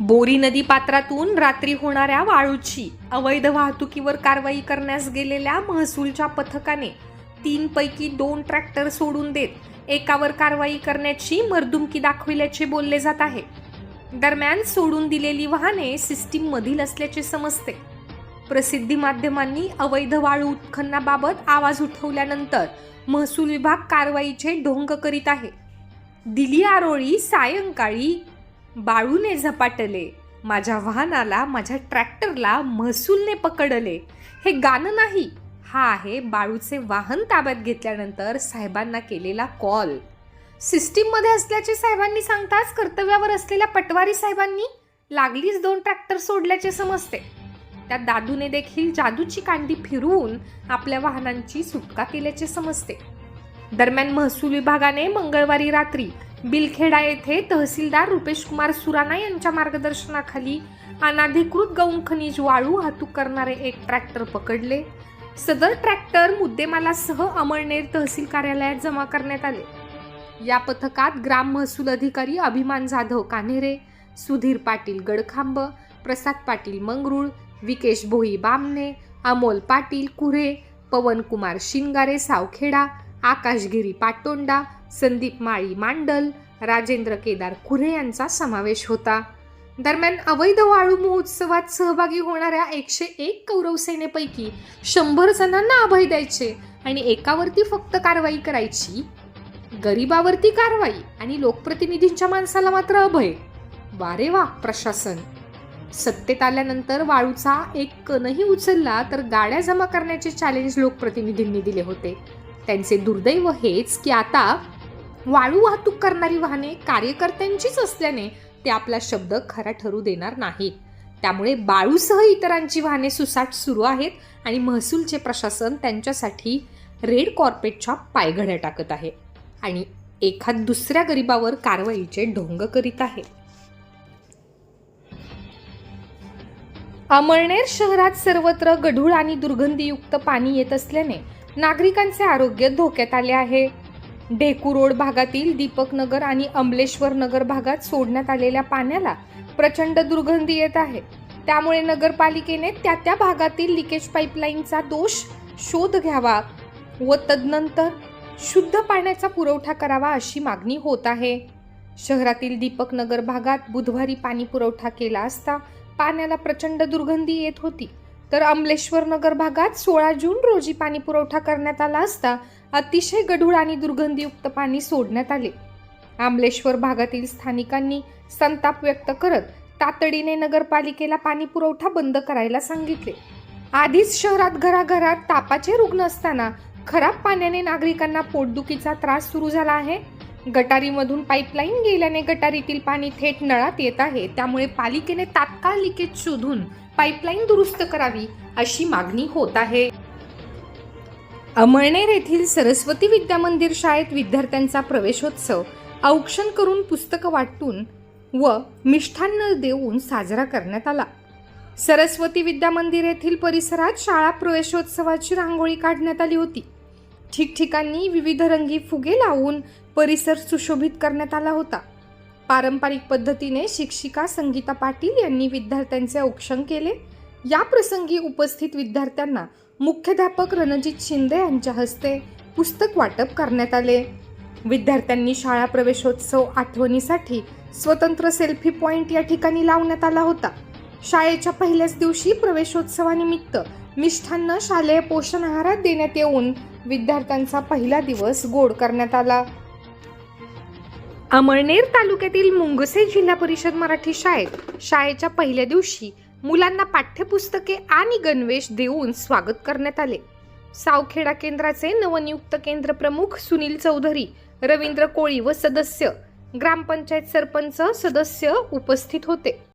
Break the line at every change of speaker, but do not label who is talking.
बोरी नदी पात्रातून रात्री होणाऱ्या वाळूची अवैध वाहतुकीवर कारवाई करण्यास गेलेल्या महसूलच्या पथकाने तीन पैकी दोन ट्रॅक्टर सोडून देत एकावर कारवाई करण्याची मर्दुमकी दाखविल्याचे बोलले जात आहे. दरम्यान सोडून दिलेली वाहने सिस्टीम मधील असल्याचे समजते. प्रसिद्धी माध्यमांनी अवैध वाळू उत्खननाबाबत आवाज उठवल्यानंतर महसूल विभाग कारवाईचे ढोंग करीत आहे. दिली आरोळी सायंकाळी बाळूने झपाटले. माझ्या वाहनाला माझ्या ट्रॅक्टरला महसूलने पकडले. हे गाणं नाही. हा आहे बाळूचे वाहन ताब्यात घेतल्यानंतर साहेबांना केलेला कॉल. सिस्टीममध्ये असल्याचे साहेबांनी सांगताच कर्तव्यावर असलेल्या पटवारी साहेबांनी लागलीच दोन ट्रॅक्टर सोडल्याचे समजते. त्या दादूने देखील जादूची कांडी फिरवून आपल्या वाहनांची सुटका केल्याचे समजते. दरम्यान महसूल विभागाने मंगळवारी रात्री बिलखेडा येथे तहसीलदार रुपेश कुमार सुराणा यांच्या मार्गदर्शनाखाली अनाधिकृत गौण खनिज वाळू वाहतूक करणारे एक ट्रॅक्टर पकडले. सदर ट्रॅक्टर मुद्देमालासह अमळनेर तहसील कार्यालयात जमा करण्यात आले. या पथकात ग्राम महसूल अधिकारी अभिमान जाधव कान्हेरे सुधीर पाटील गडखांब प्रसाद पाटील मंगरुळ विकेश भोई बामने अमोल पाटील कुरे पवनकुमार शिंगारे सावखेडा आकाशगिरी पाटोंडा संदीप माळी मांडल राजेंद्र केदार खुरे यांचा समावेश होता. दरम्यान अवैध वाळू महोत्सवात सहभागी होणाऱ्या एकशे एक कौरव सेनेपैकी शंभर जणांना अभय द्यायचे आणि एकावरती फक्त कारवाई करायची. गरिबावरती कारवाई आणि लोकप्रतिनिधींच्या माणसाला मात्र अभय. वारे वा प्रशासन. सत्तेत आल्यानंतर वाळूचा एक कणही उचलला तर गाड्या जमा करण्याचे चॅलेंज लोकप्रतिनिधींनी दिले होते. त्यांचे दुर्दैव हेच की आता वाळू वाहतूक करणारी वाहने कार्यकर्त्यांचीच असल्याने ते आपला शब्द खरा ठरू देणार नाहीत. त्यामुळे बाळूसह इतरांची वाहने सुसाट सुरू आहेत आणि महसूलचे प्रशासन त्यांच्यासाठी रेड कॉर्पेटच्या पायघड्या टाकत आहे आणि एखाद दुसऱ्या गरिबावर कारवाईचे ढोंग करीत आहे. अमळनेर शहरात सर्वत्र गढूळ आणि दुर्गंधीयुक्त पाणी येत असल्याने नागरिकांचे आरोग्य धोक्यात आले आहे. ढेकू रोड भागातील दीपक नगर आणि अमलेश्वर नगर भागात सोडण्यात आलेल्या पाण्याला प्रचंड दुर्गंधी येत आहे. त्यामुळे नगरपालिकेने त्या त्या भागातील लिकेज पाईपलाईनचा दोष शोध घ्यावा व तदनंतर शुद्ध पाण्याचा पुरवठा करावा अशी मागणी होत आहे. शहरातील दीपक नगर भागात बुधवारी पाणी पुरवठा केला असता पाण्याला प्रचंड दुर्गंधी येत होती. तर अमलेश्वर नगर भागात सोळा जून रोजी पाणी पुरवठा करण्यात आला असता अतिशय गढूळ आणि दुर्गंधीयुक्त पाणी सोडण्यात आले. आमलेश्वर भागातील स्थानिकांनी संताप व्यक्त करत तातडीने नगरपालिकेला पाणी पुरवठा बंद करायला सांगितले. आधीच शहरात घराघरात तापाचे रुग्ण असताना खराब पाण्याने नागरिकांना पोटदुखीचा त्रास सुरू झाला आहे. गटारीमधून पाईपलाईन गेल्याने गटारीतील पाणी थेट नळात येत आहे. त्यामुळे पालिकेने तात्काळ लिकेज शोधून पाईपलाईन दुरुस्त करावी अशी मागणी होत आहे. अमळनेर येथील सरस्वती विद्या मंदिर शाळेत विद्यार्थ्यांचा प्रवेशोत्सव औक्षण करून पुस्तकं वाटून व मिष्ठान्न देऊन साजरा करण्यात आला. सरस्वती विद्या मंदिर येथील परिसरात शाळा प्रवेशोत्सवाची रांगोळी काढण्यात आली होती. ठिकठिकाणी विविध रंगी फुगे लावून परिसर सुशोभित करण्यात आला होता. पारंपरिक पद्धतीने शिक्षिका संगीता पाटील यांनी विद्यार्थ्यांचे औक्षण केले. या प्रसंगी उपस्थित विद्यार्थ्यांना मुख्याध्यापक रणजित शिंदे यांच्या हस्ते पुस्तक वाटप करण्यात आले. विद्यार्थ्यांनी शाळा प्रवेशोत्सव आठवणीसाठी स्वतंत्र सेल्फी पॉइंट या ठिकाणी लावण्यात आला होता. शाळेच्या पहिल्याच दिवशी प्रवेशोत्सवानिमित्त मिष्ठान्न शालेय पोषण आहारात देण्यात येऊन विद्यार्थ्यांचा पहिला दिवस गोड करण्यात आला. अमळनेर तालुक्यातील मुंगसे जिल्हा परिषद मराठी शाळेत शाळेच्या पहिल्या दिवशी मुलांना पाठ्यपुस्तके आणि गणवेश देऊन स्वागत करण्यात आले. सावखेडा केंद्राचे नवनियुक्त केंद्र प्रमुख सुनील चौधरी रवींद्र कोळी व सदस्य ग्रामपंचायत सरपंच सदस्य उपस्थित होते.